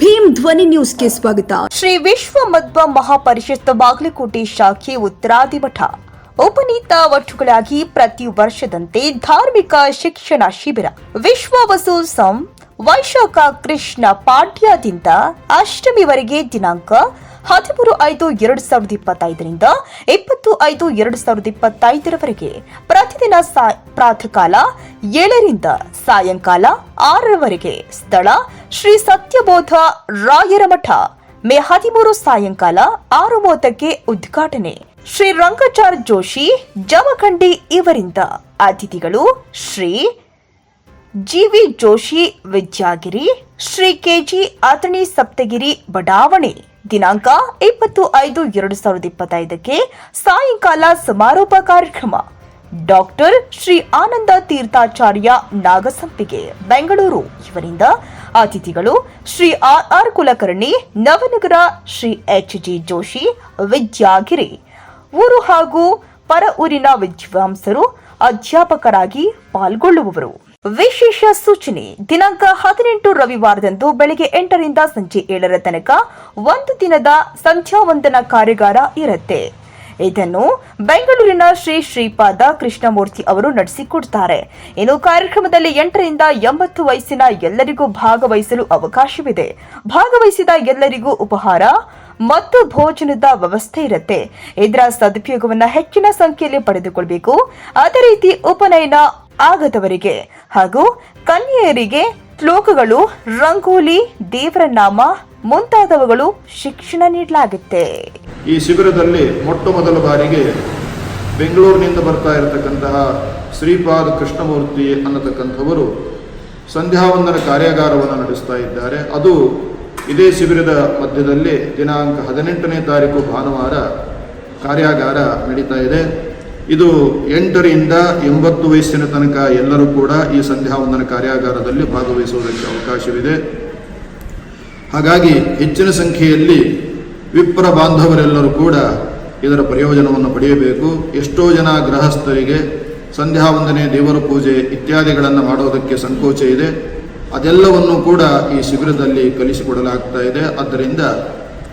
ಭೀಮ್ ಧ್ವನಿ ನ್ಯೂಸ್ಗೆ ಸ್ವಾಗತ. ಶ್ರೀ ವಿಶ್ವ ಮಧ್ವ ಮಹಾಪರಿಷತ್ ಬಾಗಲಕೋಟೆ ಶಾಖೆ ಉತ್ತರಾದಿಮಠ ಉಪನೀತ ವಟ್ಟುಗಳಾಗಿ ಪ್ರತಿ ವರ್ಷದಂತೆ ಧಾರ್ಮಿಕ ಶಿಕ್ಷಣ ಶಿಬಿರ. ವಿಶ್ವ ವಸು ಸಂ. ವೈಶಾಖ ಕೃಷ್ಣ ಪಾಡ್ಯದಿಂದ ಅಷ್ಟಮಿವರೆಗೆ ದಿನಾಂಕ ಹದಿಮೂರು ಐದು ಎರಡು ಸಾವಿರದ ಇಪ್ಪತ್ತೈದರಿಂದ ಇಪ್ಪತ್ತು ಐದು ಎರಡು ಸಾವಿರದ ಇಪ್ಪತ್ತೈದರವರೆಗೆ ಪ್ರತಿದಿನ ಪ್ರಾತಃಕಾಲ ಏಳರಿಂದ ಸಾಯಂಕಾಲ ಆರರವರೆಗೆ ಸ್ಥಳ ಶ್ರೀ ಸತ್ಯಬೋಧ ರಾಯರ ಮಠ. ಮೇ ಹದಿಮೂರು ಸಾಯಂಕಾಲ ಆರು ಮೂವತ್ತಕ್ಕೆ ಉದ್ಘಾಟನೆ. ಶ್ರೀ ರಂಗಚಾರ್ ಜೋಶಿ, ಜಮಖಂಡಿ ಇವರಿಂದ. ಅತಿಥಿಗಳು ಶ್ರೀ ಜಿವಿ ಜೋಶಿ, ವಿದ್ಯಾಗಿರಿ, ಶ್ರೀ ಕೆಜಿ ಅಥಣಿ ಸಪ್ತಗಿರಿ, ಬಡಾವಣೆ. ದಿನಾಂಕ ಇಪ್ಪತ್ತು ಐದು ಎರಡು ಸಾವಿರದ ಇಪ್ಪತ್ತೈದಕ್ಕೆ ಸಾಯಂಕಾಲ ಸಮಾರೋಪ ಕಾರ್ಯಕ್ರಮ. ಡಾಕ್ಟರ್ ಶ್ರೀ ಆನಂದ ತೀರ್ಥಾಚಾರ್ಯ ನಾಗಸಂಪಿಗೆ, ಬೆಂಗಳೂರು. ಇವರಿಂದ ಅತಿಥಿಗಳು Shri R R Kulkarni, Navanagar Shri H G Joshi, Vidyagiri. ಊರು ಹಾಗೂ ಪರ ಊರಿನ ವಿದ್ವಾಂಸರು, ಅಧ್ಯಾಪಕರಾಗಿ ಪಾಲ್ಗೊಳ್ಳುವವರು. ವಿಶೇಷ ಸೂಚನೆ. ದಿನಾಂಕ ಹದಿನೆಂಟು ರವಿವಾರದಂದು ಬೆಳಗ್ಗೆ ಎಂಟರಿಂದ ಸಂಜೆ ಏಳರ ತನಕ ಒಂದು ದಿನದ ಸಂಧ್ಯಾ ವಂದನಾ ಕಾರ್ಯಾಗಾರ ಇರುತ್ತೆ. ಇದನ್ನು ಬೆಂಗಳೂರಿನ ಶ್ರೀ ಶ್ರೀಪಾದ ಕೃಷ್ಣಮೂರ್ತಿ ಅವರು ನಡೆಸಿಕೊಡ್ತಾರೆ. ಇನ್ನು ಕಾರ್ಯಕ್ರಮದಲ್ಲಿ ಎಂಟರಿಂದ ಎಂಬತ್ತು ವಯಸ್ಸಿನ ಎಲ್ಲರಿಗೂ ಭಾಗವಹಿಸಲು ಅವಕಾಶವಿದೆ. ಭಾಗವಹಿಸಿದ ಎಲ್ಲರಿಗೂ ಉಪಹಾರ ಮತ್ತು ಭೋಜನದ ವ್ಯವಸ್ಥೆ ಇರುತ್ತೆ. ಇದರ ಸದುಪಯೋಗವನ್ನು ಹೆಚ್ಚಿನ ಸಂಖ್ಯೆಯಲ್ಲಿ ಪಡೆದುಕೊಳ್ಳಬೇಕು ಅದೇ ರೀತಿ ಉಪನಯನ ಆಗದವರಿಗೆ ಹಾಗೂ ಕನ್ಯೆಯರಿಗೆ ಶ್ಲೋಕಗಳು ರಂಗೋಲಿ ದೇವರ ನಾಮ ಮುಂತಾದವುಗಳು ಶಿಕ್ಷಣ ನೀಡಲಾಗುತ್ತೆ. ಈ ಶಿಬಿರದಲ್ಲಿ ಮೊಟ್ಟ ಮೊದಲ ಬಾರಿಗೆ ಬೆಂಗಳೂರಿನಿಂದ ಬರ್ತಾ ಇರತಕ್ಕಂತಹ ಶ್ರೀಪಾದ ಕೃಷ್ಣಮೂರ್ತಿ ಅನ್ನತಕ್ಕಂಥವರು ಸಂಧ್ಯಾವಂದನ ಕಾರ್ಯಾಗಾರವನ್ನು ನಡೆಸ್ತಾ ಇದ್ದಾರೆ. ಅದು ಇದೇ ಶಿಬಿರದ ಮಧ್ಯದಲ್ಲಿ ದಿನಾಂಕ ಹದಿನೆಂಟನೇ ತಾರೀಕು ಭಾನುವಾರ ಕಾರ್ಯಾಗಾರ ನಡೀತಾ ಇದೆ. ಇದು ಎಂಟರಿಂದ ಎಂಬತ್ತು ವಯಸ್ಸಿನ ತನಕ ಎಲ್ಲರೂ ಕೂಡ ಈ ಸಂಧ್ಯಾವಂದನ ಕಾರ್ಯಾಗಾರದಲ್ಲಿ ಭಾಗವಹಿಸುವುದಕ್ಕೆ ಅವಕಾಶವಿದೆ. ಹಾಗಾಗಿ ಹೆಚ್ಚಿನ ಸಂಖ್ಯೆಯಲ್ಲಿ ವಿಪ್ರ ಬಾಂಧವರೆಲ್ಲರೂ ಕೂಡ ಇದರ ಪ್ರಯೋಜನವನ್ನು ಪಡೆಯಬೇಕು. ಎಷ್ಟೋ ಜನ ಗೃಹಸ್ಥರಿಗೆ ಸಂಧ್ಯಾ ವಂದನೆ, ದೇವರ ಪೂಜೆ ಇತ್ಯಾದಿಗಳನ್ನು ಮಾಡೋದಕ್ಕೆ ಸಂಕೋಚ ಇದೆ. ಅದೆಲ್ಲವನ್ನು ಕೂಡ ಈ ಶಿಬಿರದಲ್ಲಿ ಕಲಿಸಿಕೊಡಲಾಗ್ತಾ ಇದೆ. ಆದ್ದರಿಂದ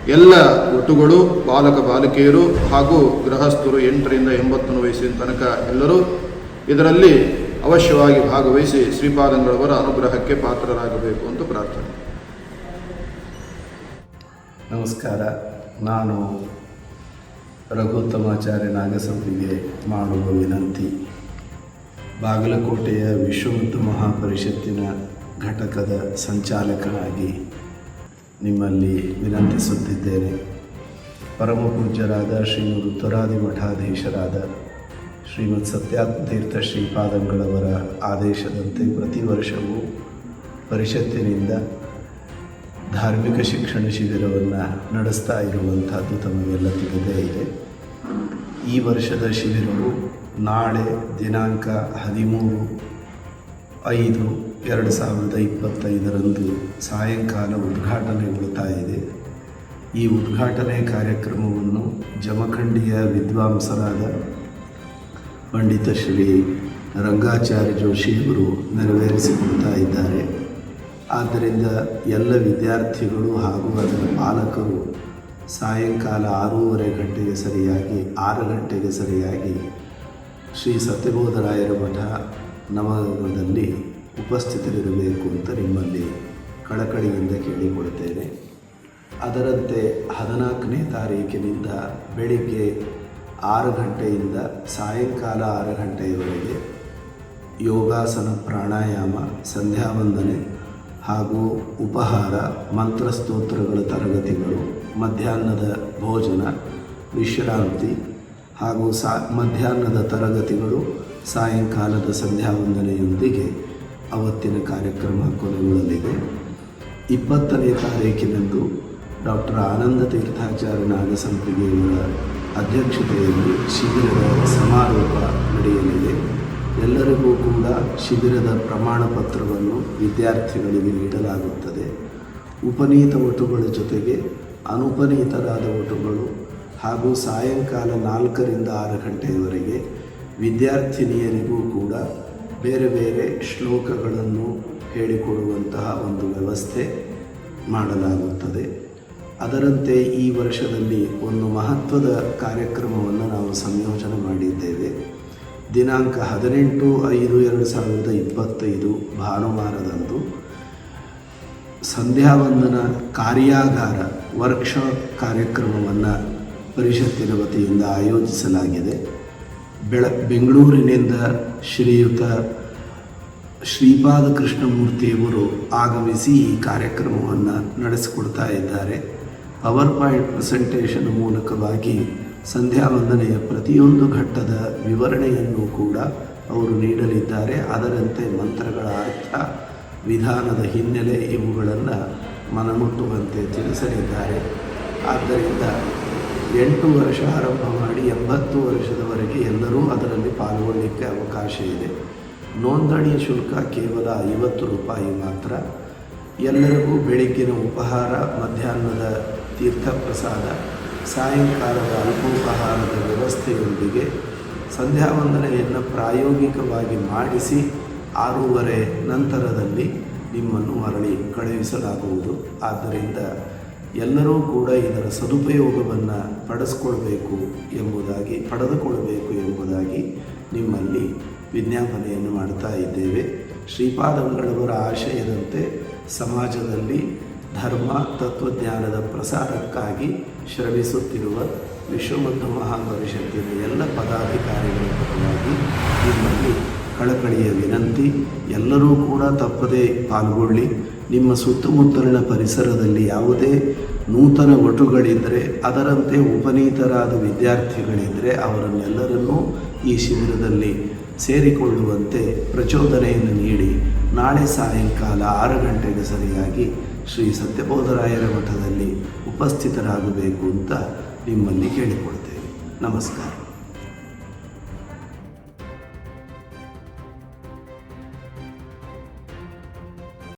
ಎಲ್ಲ ಒಟ್ಟುಗಳು, ಬಾಲಕ, ಬಾಲಕಿಯರು ಹಾಗೂ ಗೃಹಸ್ಥರು ಎಂಟರಿಂದ ಎಂಬತ್ತನೇ ವಯಸ್ಸಿನ ತನಕ ಎಲ್ಲರೂ ಇದರಲ್ಲಿ ಅವಶ್ಯವಾಗಿ ಭಾಗವಹಿಸಿ ಶ್ರೀಪಾದಂಗಳವರ ಅನುಗ್ರಹಕ್ಕೆ ಪಾತ್ರರಾಗಬೇಕು ಅಂತ ಪ್ರಾರ್ಥನೆ. ನಮಸ್ಕಾರ. ನಾನು ರಘುತ್ತಮಾಚಾರ್ಯ ನಾಗಸಂಪಿಗೆ ಮಾಡುವ ವಿನಂತಿ. ಬಾಗಲಕೋಟೆಯ ವಿಶ್ವಮುದ್ದು ಮಹಾಪರಿಷತ್ತಿನ ಘಟಕದ ಸಂಚಾಲಕನಾಗಿ ನಿಮ್ಮಲ್ಲಿ ವಿನಂತಿಸುತ್ತಿದ್ದೇನೆ. ಪರಮ ಪೂಜ್ಯರಾದ ಶ್ರೀಮದ್ ಉತ್ತರಾದಿ ಮಠಾಧೀಶರಾದ ಶ್ರೀಮದ್ ಸತ್ಯಾತ್ಮತೀರ್ಥ ಶ್ರೀಪಾದಂಗಳವರ ಆದೇಶದಂತೆ ಪ್ರತಿ ವರ್ಷವೂ ಪರಿಷತ್ತಿನಿಂದ ಧಾರ್ಮಿಕ ಶಿಕ್ಷಣ ಶಿಬಿರವನ್ನು ನಡೆಸ್ತಾ ಇರುವಂಥದ್ದು ತಮಗೆಲ್ಲ ತಿಳಿದೇ ಇದೆ. ಈ ವರ್ಷದ ಶಿಬಿರವು ನಾಳೆ ದಿನಾಂಕ ಹದಿಮೂರು ಐದು ಎರಡು ಸಾವಿರದ ಇಪ್ಪತ್ತೈದರಂದು ಸಾಯಂಕಾಲ ಉದ್ಘಾಟನೆಗೊಳ್ತಾ ಇದೆ. ಈ ಉದ್ಘಾಟನೆ ಕಾರ್ಯಕ್ರಮವನ್ನು ಜಮಖಂಡಿಯ ವಿದ್ವಾಂಸರಾದ ಪಂಡಿತ ಶ್ರೀ ರಂಗಾಚಾರ್ಯ ಜೋಶಿಯವರು ನೆರವೇರಿಸಿಕೊಡ್ತಾ ಇದ್ದಾರೆ. ಆದ್ದರಿಂದ ಎಲ್ಲ ವಿದ್ಯಾರ್ಥಿಗಳು ಹಾಗೂ ಅದರ ಪಾಲಕರು ಸಾಯಂಕಾಲ ಆರೂವರೆ ಗಂಟೆಗೆ ಸರಿಯಾಗಿ, ಆರು ಗಂಟೆಗೆ ಸರಿಯಾಗಿ ಶ್ರೀ ಸತ್ಯಬೋಧರಾಯರ ಮಠ ನವನಗರದಲ್ಲಿ ಉಪಸ್ಥಿತರಿರಬೇಕು ಅಂತ ನಿಮ್ಮಲ್ಲಿ ಕಳಕಳಿಯಿಂದ ಕೇಳಿಕೊಳ್ತೇನೆ ಅದರಂತೆ ಹದಿನಾಲ್ಕನೇ ತಾರೀಕಿನಿಂದ ಬೆಳಿಗ್ಗೆ ಆರು ಗಂಟೆಯಿಂದ ಸಾಯಂಕಾಲ ಆರು ಗಂಟೆಯವರೆಗೆ ಯೋಗಾಸನ ಪ್ರಾಣಾಯಾಮ, ಸಂಧ್ಯಾವಂದನೆ ಹಾಗೂ ಉಪಹಾರ, ಮಂತ್ರಸ್ತೋತ್ರಗಳ ತರಗತಿಗಳು, ಮಧ್ಯಾಹ್ನದ ಭೋಜನ, ವಿಶ್ರಾಂತಿ ಹಾಗೂ ಸಾ ಮಧ್ಯಾಹ್ನದ ತರಗತಿಗಳು, ಸಾಯಂಕಾಲದ ಸಂಧ್ಯಾವಂದನೆಯೊಂದಿಗೆ ಅವತ್ತಿನ ಕಾರ್ಯಕ್ರಮ ಕೊನೆಗೊಳ್ಳಲಿದೆ. ಇಪ್ಪತ್ತನೇ ತಾರೀಕಿನಂದು ಡಾಕ್ಟರ್ ಆನಂದ ತೀರ್ಥಾಚಾರ್ಯ ನಾಗಸಂಪಿಗೆಯವರ ಅಧ್ಯಕ್ಷತೆಯಲ್ಲಿ ಶಿಬಿರದ ಸಮಾರೋಪ ನಡೆಯಲಿದೆ. ಎಲ್ಲರಿಗೂ ಕೂಡ ಶಿಬಿರದ ಪ್ರಮಾಣ ಪತ್ರವನ್ನು ವಿದ್ಯಾರ್ಥಿಗಳಿಗೆ ನೀಡಲಾಗುತ್ತದೆ. ಉಪನೀತ ಒಟುಗಳ ಜೊತೆಗೆ ಅನುಪನೀತರಾದ ಒಟುಗಳು ಹಾಗೂ ಸಾಯಂಕಾಲ ನಾಲ್ಕರಿಂದ ಆರು ಗಂಟೆಯವರೆಗೆ ವಿದ್ಯಾರ್ಥಿನಿಯರಿಗೂ ಕೂಡ ಬೇರೆ ಬೇರೆ ಶ್ಲೋಕಗಳನ್ನು ಹೇಳಿಕೊಡುವಂತಹ ಒಂದು ವ್ಯವಸ್ಥೆ ಮಾಡಲಾಗುತ್ತದೆ. ಅದರಂತೆ ಈ ವರ್ಷದಲ್ಲಿ ಒಂದು ಮಹತ್ವದ ಕಾರ್ಯಕ್ರಮವನ್ನು ನಾವು ಸಂಯೋಜನೆ ಮಾಡಿದ್ದೇವೆ. ದಿನಾಂಕ ಹದಿನೆಂಟು ಐದು ಎರಡು ಸಾವಿರದ ಇಪ್ಪತ್ತೈದು ಭಾನುವಾರದಂದು ಸಂಧ್ಯಾವಂದನ ಕಾರ್ಯಾಗಾರ ವರ್ಕ್ಶಾಪ್ ಕಾರ್ಯಕ್ರಮವನ್ನು ಪರಿಷತ್ತಿನ ವತಿಯಿಂದ ಆಯೋಜಿಸಲಾಗಿದೆ. ಬೆಳ, ಬೆಂಗಳೂರಿನಿಂದ ಶ್ರೀಯುತ ಶ್ರೀಪಾದ ಕೃಷ್ಣಮೂರ್ತಿಯವರು ಆಗಮಿಸಿ ಈ ಕಾರ್ಯಕ್ರಮವನ್ನು ನಡೆಸಿಕೊಡ್ತಾ ಇದ್ದಾರೆ. ಪವರ್ ಪಾಯಿಂಟ್ ಪ್ರೆಸೆಂಟೇಷನ್ ಮೂಲಕವಾಗಿ ಸಂಧ್ಯಾ ವಂದನೆಯ ಪ್ರತಿಯೊಂದು ಘಟ್ಟದ ವಿವರಣೆಯನ್ನು ಕೂಡ ಅವರು ನೀಡಲಿದ್ದಾರೆ. ಅದರಂತೆ ಮಂತ್ರಗಳ ಅರ್ಥ, ವಿಧಾನದ ಹಿನ್ನೆಲೆ ಇವುಗಳನ್ನು ಮನಮುಟ್ಟುವಂತೆ ತಿಳಿಸಲಿದ್ದಾರೆ. ಆದ್ದರಿಂದ ಎಂಟು ವರ್ಷ ಆರಂಭ ಮಾಡಿ ಎಂಬತ್ತು ವರ್ಷದವರೆಗೆ ಎಲ್ಲರೂ ಅದರಲ್ಲಿ ಪಾಲ್ಗೊಳ್ಳಲಿಕ್ಕೆ ಅವಕಾಶ ಇದೆ. ನೋಂದಣಿ ಶುಲ್ಕ ಕೇವಲ ಐವತ್ತು ರೂಪಾಯಿ ಮಾತ್ರ. ಎಲ್ಲರಿಗೂ ಬೆಳಗ್ಗಿನ ಉಪಹಾರ, ಮಧ್ಯಾಹ್ನದ ತೀರ್ಥ ಪ್ರಸಾದ ಸಾಯಂಕಾಲದ ಅಲ್ಪೋಪಹಾರದ ವ್ಯವಸ್ಥೆಯೊಂದಿಗೆ ಸಂಧ್ಯಾವಂದನೆಯನ್ನು ಪ್ರಾಯೋಗಿಕವಾಗಿ ಮಾಡಿಸಿ ಆರೂವರೆ ನಂತರದಲ್ಲಿ ನಿಮ್ಮನ್ನು ಮರಳಿ ಕಳುಹಿಸಲಾಗುವುದು. ಆದ್ದರಿಂದ ಎಲ್ಲರೂ ಕೂಡ ಇದರ ಸದುಪಯೋಗವನ್ನು ಪಡಿಸ್ಕೊಳ್ಬೇಕು ಎಂಬುದಾಗಿ, ಪಡೆದುಕೊಳ್ಬೇಕು ಎಂಬುದಾಗಿ ನಿಮ್ಮಲ್ಲಿ ವಿಜ್ಞಾಪನೆಯನ್ನು ಮಾಡ್ತಾ ಇದ್ದೇವೆ. ಶ್ರೀಪಾದಂಗಳವರ ಆಶಯದಂತೆ ಸಮಾಜದಲ್ಲಿ ಧರ್ಮ, ತತ್ವಜ್ಞಾನದ ಪ್ರಸಾರಕ್ಕಾಗಿ ಶ್ರಮಿಸುತ್ತಿರುವ ವಿಶ್ವಬಂಧು ಮಹಾಪರಿಷತ್ತಿನ ಎಲ್ಲ ಪದಾಧಿಕಾರಿಗಳ ಪರವಾಗಿ ನಿಮ್ಮಲ್ಲಿ ಕಳಕಳಿಯ ವಿನಂತಿ, ಎಲ್ಲರೂ ಕೂಡ ತಪ್ಪದೇ ಪಾಲ್ಗೊಳ್ಳಿ. ನಿಮ್ಮ ಸುತ್ತಮುತ್ತಲಿನ ಪರಿಸರದಲ್ಲಿ ಯಾವುದೇ ನೂತನ ಒಟುಗಳಿದ್ದರೆ ಅದರಂತೆ ಉಪನೀತರಾದ ವಿದ್ಯಾರ್ಥಿಗಳಿದ್ದರೆ, ಅವರನ್ನೆಲ್ಲರನ್ನೂ ಈ ಶಿಬಿರದಲ್ಲಿ ಸೇರಿಕೊಳ್ಳುವಂತೆ ಪ್ರಚೋದನೆಯನ್ನು ನೀಡಿ ನಾಳೆ ಸಾಯಂಕಾಲ ಆರು ಗಂಟೆಗೆ ಸರಿಯಾಗಿ ಶ್ರೀ ಸತ್ಯಬೋಧರಾಯರ ಮಠದಲ್ಲಿ ಉಪಸ್ಥಿತರಾಗಬೇಕು ಅಂತ ನಿಮ್ಮಲ್ಲಿ ಕೇಳಿಕೊಳ್ತೇವೆ ನಮಸ್ಕಾರ.